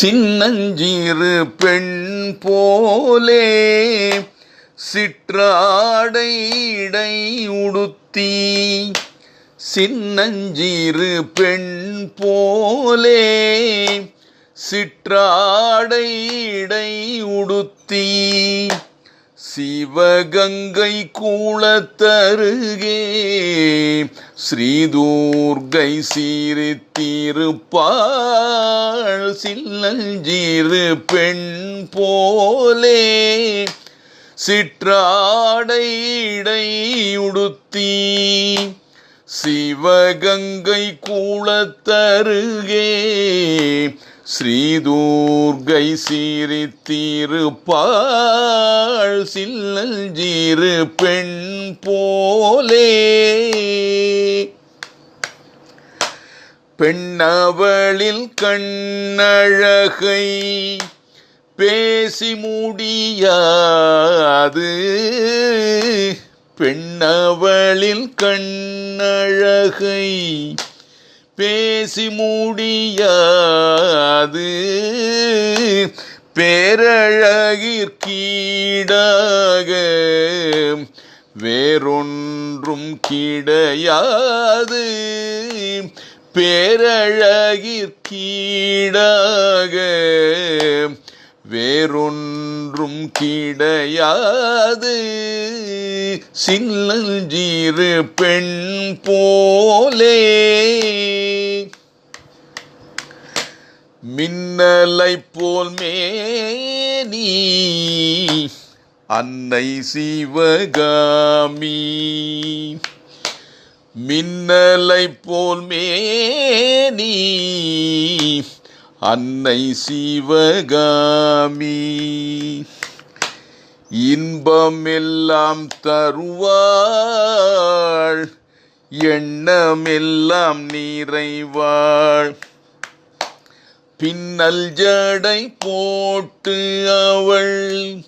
சின்னஞ்சீறு பெண் போலே சிற்றாடை இடை உடுத்தி. சின்னஞ்சீறு பெண் போலே சிற்றாடை இடை உடுத்தி. சிவகங்கை கூளத்தருகே ஸ்ரீதூர்கை சீரித்திருப்பாள் சில்லஞ்சிறு பெண் போலே சிற்றாடை இடை சிவகங்கை கூளத்தருகே ஸ்ரீதூர்கை சீரித்தீருப்பாள் சில்லல் ஜீரு பெண் போலே. பெண்ணவளில் கண்ணழகை பேசி முடியாது. பெண்ணவளில் கண்ணழகை பேசி முடியாது. பேரழகிற்கீடாக வேறொன்றும் கிடையாது. பேரழகிற்கீடாக வேறொன்றும் கிடையாது. சின்னஞ்சீறு பெண் போலே. மின்னலை போல் மேனி. அன்னை சிவகாமி. மின்னலை போல் மேனி. அன்னை சிவகாமி இன்பமெல்லாம் தருவாள் எண்ணமெல்லாம் நிறைவாள். பின்னல் ஜடை போட்டு அவள்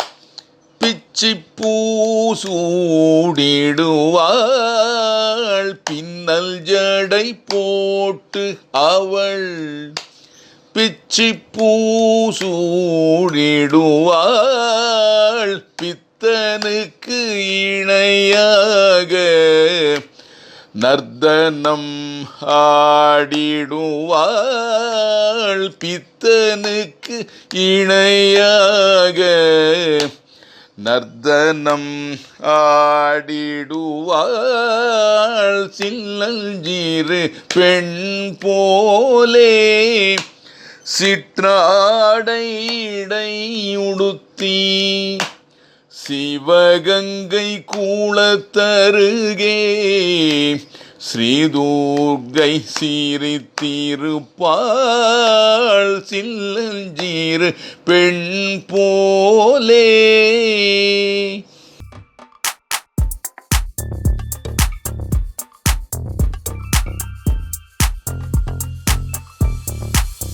பிச்சி பூசூடிடுவாள். பின்னல் ஜடை போட்டு அவள் பிச்சி பூசூடிடுவாள் பித்தனுக்கு இணையாக. நர்தனம் ஆடிடுவாள் பித்தனுக்கு இணையாக. நர்தனம் ஆடிடுவாள் சில்லஞ்சீரு பெண் போலே சிற்றாடை உடுத்தி சிவகங்கை கூளத்தருகே ஸ்ரீதூர்கை சீரித்திருப்பாள் சில்லஞ்சீர் பெண் போலே